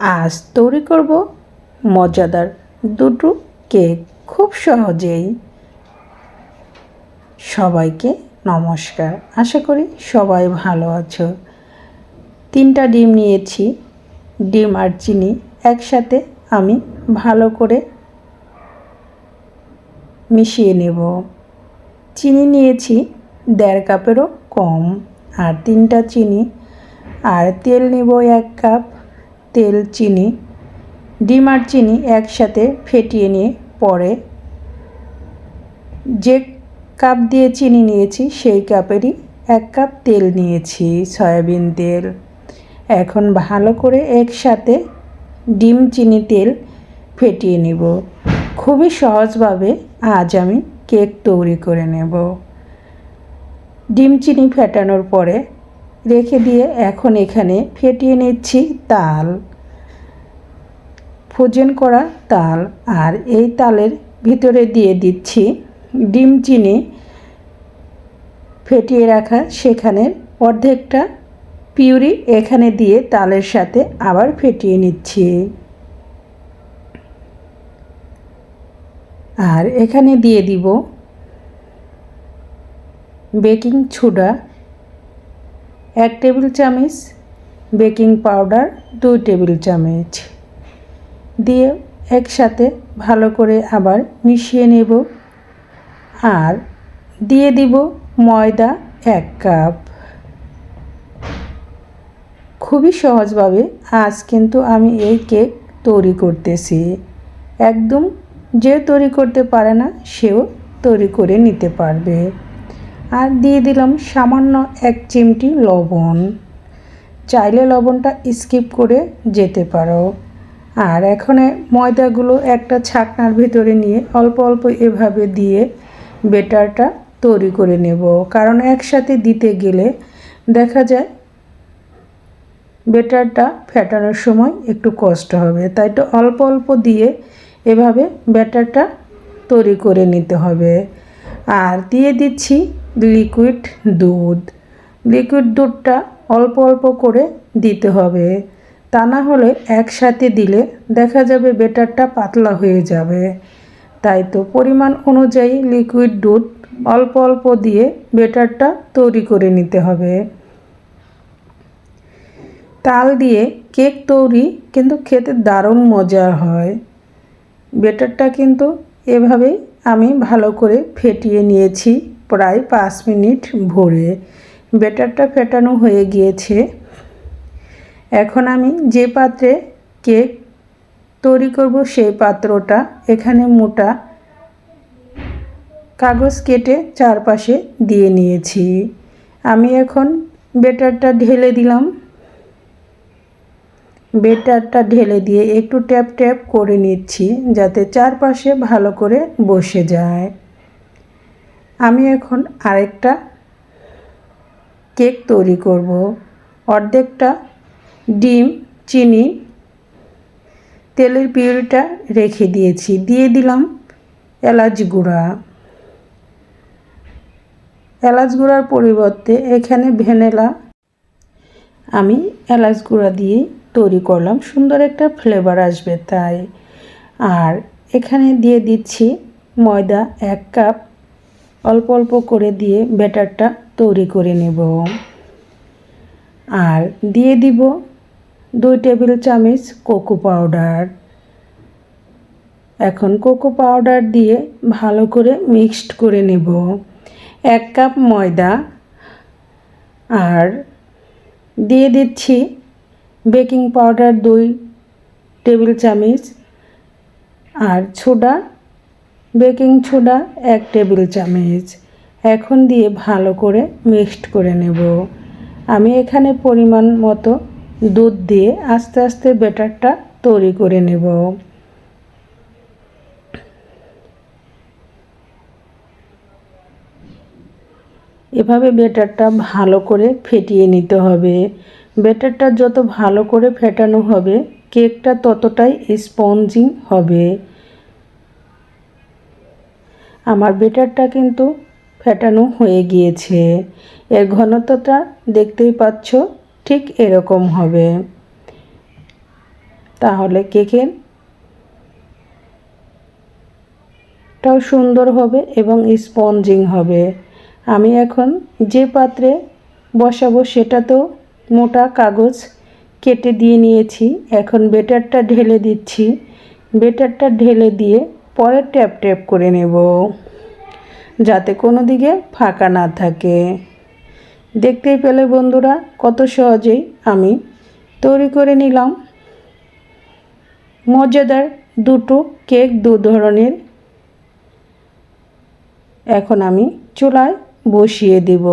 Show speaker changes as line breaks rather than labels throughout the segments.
আজ তৈরি করব মজাদার দুটো কেক খুব সহজেই। সবাইকে নমস্কার। আশা করি সবাই ভালো আছো। তিনটা ডিম নিয়েছি, ডিম আর চিনি একসাথে আমি ভালো করে মিশিয়ে নেব। চিনি নিয়েছি দেড় কাপেরও কম, আর তিনটা চিনি আর তেল নেব এক কাপ। তেল, চিনি, ডিম আর চিনি একসাথে ফেটিয়ে নিয়ে পরে যে কাপ দিয়ে চিনি নিয়েছি, সেই কাপেরই এক কাপ তেল নিয়েছি, সয়াবিন তেল। এখন ভালো করে একসাথে ডিম, চিনি, তেল ফেটিয়ে নেব। খুবই সহজভাবে আজ আমি কেক তৈরি করে নেব। ডিম, চিনি ফেটানোর পরে রেখে দিয়ে এখন এখানে ফেটিয়ে নিচ্ছি তাল। ফোজেন করা তাল আর এই তালের ভিতরে দিয়ে দিচ্ছি ডিম চিনি ফেটিয়ে রাখা সেখানে অর্ধেকটা পিউরি এখানে দিয়ে তালের সাথে আবার ফেটিয়ে নিচ্ছি। আর এখানে দিয়ে দিব বেকিং সোডা, এক টেবিল চামচ বেকিং পাউডার, দুই টেবিল চামচ। দিয়ে একসাথে ভালো করে আবার মিশিয়ে নেব। আর দিয়ে দিব ময়দা এক কাপ। খুবই সহজভাবে আজ কিন্তু আমি এই কেক তৈরি করতেছি। একদম যে তৈরি করতে পারে না, সেও তৈরি করে নিতে পারবে। আর দিয়ে দিলাম সামান্য এক চিমটি লবণ। চাইলে লবণটা স্কিপ করে যেতে পারো। আর এখন ময়দাগুলো একটা ছাকনার ভিতরে নিয়ে অল্প অল্প এভাবে দিয়ে বেটারটা তৈরি করে নেব। কারণ একসাথে দিতে গেলে দেখা যায় বেটারটা ফেটানোর সময় একটু কষ্ট হবে। তাই তো অল্প অল্প দিয়ে এভাবে ব্যাটারটা তৈরি করে নিতে হবে। আর দিয়ে দিচ্ছি লিকুইড দুধ। লিকুইড দুধটা অল্প অল্প করে দিতে হবে। তা না হলে একসাথে দিলে দেখা যাবে বেটারটা পাতলা হয়ে যাবে। তাই তো পরিমাণ অনুযায়ী লিকুইড দুধ অল্প অল্প দিয়ে বেটারটা তৈরি করে নিতে হবে। তাল দিয়ে কেক তৈরি কিন্তু খেতে দারুণ মজার হয়। বেটারটা কিন্তু এভাবেই আমি ভালো করে ফেটিয়ে নিয়েছি প্রায় পাঁচ মিনিট ভরে। বেটারটা ফেটানো হয়ে গিয়েছে। এখন আমি যে পাত্রে কেক তৈরি করব সেই পাত্রটা এখানে মোটা কাগজ কেটে চারপাশে দিয়ে নিয়েছি। আমি এখন বেটারটা ঢেলে দিলাম। বেটারটা ঢেলে দিয়ে একটু ট্যাপ ট্যাপ করে নিচ্ছি যাতে চারপাশে ভালো করে বসে যায়। আমি এখন আরেকটা কেক তৈরি করব। অর্ধেকটা ডিম, চিনি, তেলের পিউরিটা রেখে দিয়েছি। দিয়ে দিলাম এলাচ গুঁড়া। এলাচ গুঁড়ার পরিবর্তে এখানে ভ্যানিলা আমি এলাচ গুঁড়া দিয়েই তৈরি করলাম। সুন্দর একটা ফ্লেভার আসবে তাই। আর এখানে দিয়ে দিচ্ছি ময়দা এক কাপ। অল্প অল্প করে দিয়ে ব্যাটারটা তৈরি করে নেব। আর দিয়ে দিব দুই টেবিল চামচ কোকো পাউডার। এখন কোকো পাউডার দিয়ে ভালো করে মিক্সড করে নেব। এক কাপ ময়দা আর দিয়ে দিচ্ছি বেকিং পাউডার দুই টেবিল চামচ আর ছোডা, বেকিং ছোডা এক টেবিল চামচ। এখন দিয়ে ভালো করে মিক্সড করে নেব। আমি এখানে পরিমাণ মতো দুধ দিয়ে আস্তে আস্তে ব্যাটারটা তৈরি করে নেব। এভাবে ব্যাটারটা ভালো করে ফেটিয়ে নিতে হবে। ব্যাটারটা যত ভালো করে ফেটানো হবে, কেকটা ততটাই স্পঞ্জিং হবে। আমার বেটারটা কিন্তু ফেটানো হয়ে গিয়েছে। এর ঘনত্বটা দেখতেই পাচ্ছ ঠিক এরকম হবে। তাহলে কেকের টাও সুন্দর হবে এবং স্পঞ্জিং হবে। আমি এখন যে পাত্রে বসাবো সেটা তো মোটা কাগজ কেটে দিয়ে নিয়েছি। এখন বেটারটা ঢেলে দিচ্ছি। বেটারটা ঢেলে দিয়ে পরে ট্যাপ ট্যাপ করে নেব। যাতে কোনো দিকে ফাঁকা না থাকে। দেখতেই পেলে বন্ধুরা, কত সহজেই আমি তৈরি করে নিলাম। মজাদার দুটো কেক দু ধরনের। এখন আমি চুলায় বসিয়ে দিব।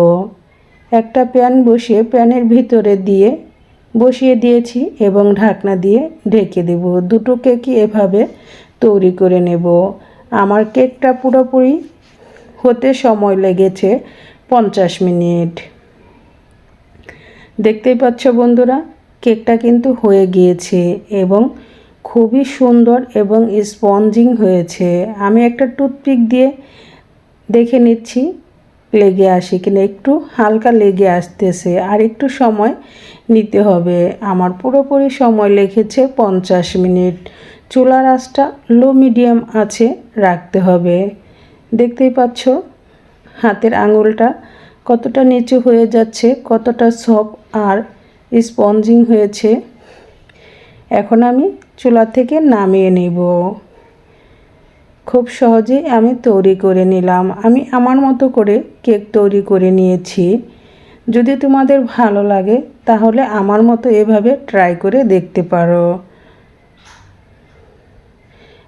একটা প্যান বসিয়ে প্যানের ভিতরে দিয়ে বসিয়ে দিয়েছি এবং ঢাকনা দিয়ে ঢেকে দেব। দুটো কেকই এভাবে তৈরি করে নেব। আমার কেকটা পুরোপুরি হতে সময় লেগেছে পঞ্চাশ মিনিট। দেখতেই পাচ্ছ বন্ধুরা, কেকটা কিন্তু হয়ে গিয়েছে এবং খুবই সুন্দর এবং স্পঞ্জিং হয়েছে। আমি একটা টুথপিক দিয়ে দেখে নিচ্ছি, লেগে আসে কিনা। একটু হালকা লেগে আসতেছে, আর একটু সময় নিতে হবে। আমার পুরোপুরি সময় লেগেছে পঞ্চাশ মিনিট। চুলার আঁচটা লো মিডিয়াম আছে, রাখতে হবে। দেখতেই পাচ্ছ, হাতের আঙুলটা কতটা নিচু হয়ে যাচ্ছে, কতটা সফট আর স্পঞ্জিং হয়েছে। এখন আমি চুলা থেকে নামিয়ে নেব। খুব সহজেই আমি তৈরি করে নিলাম। আমি আমার মতো করে কেক তৈরি করে নিয়েছি। যদি তোমাদের ভালো লাগে, তাহলে আমার মতো এভাবে ট্রাই করে দেখতে পারো।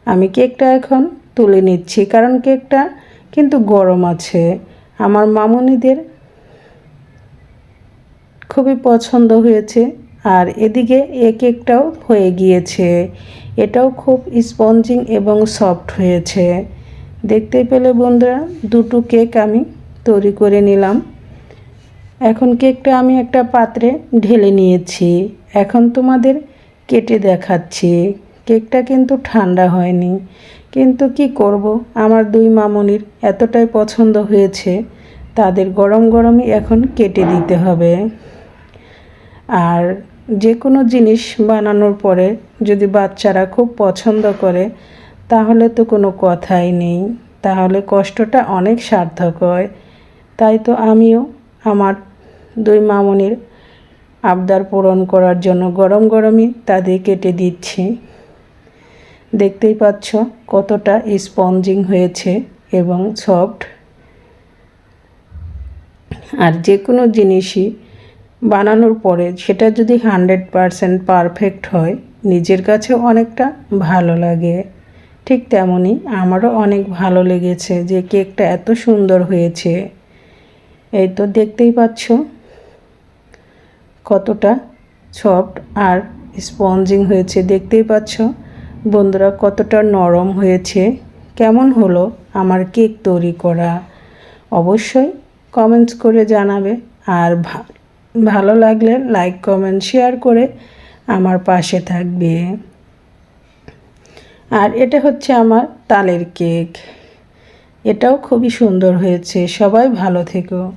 আমি কেকটা এখন তুলে নিচ্ছি, কারণ কেকটা কিন্তু গরম আছে। আমার মামুনিদের খুবই পছন্দ হয়েছে। আর এদিকে এ কেকটাও হয়ে গিয়েছে। এটাও খুব স্পঞ্জিং এবং সফট হয়েছে। দেখতে পেলে বন্ধুরা, দুটো কেক আমি তৈরি করে নিলাম। এখন কেকটা আমি একটা পাত্রে ঢেলে নিয়েছি। এখন তোমাদের কেটে দেখাচ্ছি। কেকটা কিন্তু ঠান্ডা হয়নি। কিন্তু কি করব? আমার দুই মামনির এতটাই পছন্দ হয়েছে। তাদের গরম গরমই এখন কেটে দিতে হবে। আর যে কোনো জিনিস বানানোর পরে যদি বাচ্চারা খুব পছন্দ করে, তাহলে তো কোনো কথাই নেই। তাহলে কষ্টটা অনেক সার্থক হয় তাই তো আমিও আমার দুই মামনির আবদার পূরণ করার জন্য গরম গরমই তাদের কেটে দিচ্ছি। দেখতেই পাচ্ছ কতটা স্পঞ্জিং হয়েছে এবং সফট। আর যে কোনো জিনিসই বানানোর পরে সেটা যদি হান্ড্রেড পারসেন্ট পারফেক্ট হয়, নিজের কাছে অনেকটা ভালো লাগে। ঠিক তেমনই আমারও অনেক ভালো লেগেছে যে কেকটা এত সুন্দর হয়েছে। এই তো দেখতেই পাচ্ছ কতটা সফট আর স্পঞ্জিং হয়েছে। দেখতেই পাচ্ছ বন্ধুরা কতটা নরম হয়েছে। কেমন হলো আমার কেক তৈরি করা? অবশ্যই কমেন্টস করে জানাবে। আর ভালো লাগলে লাইক কমেন্ট শেয়ার করে আমার পাশে থাকবে। আর এটা হচ্ছে আমার তালের কেক এটাও খুবই সুন্দর হয়েছে। সবাই ভালো থেকো।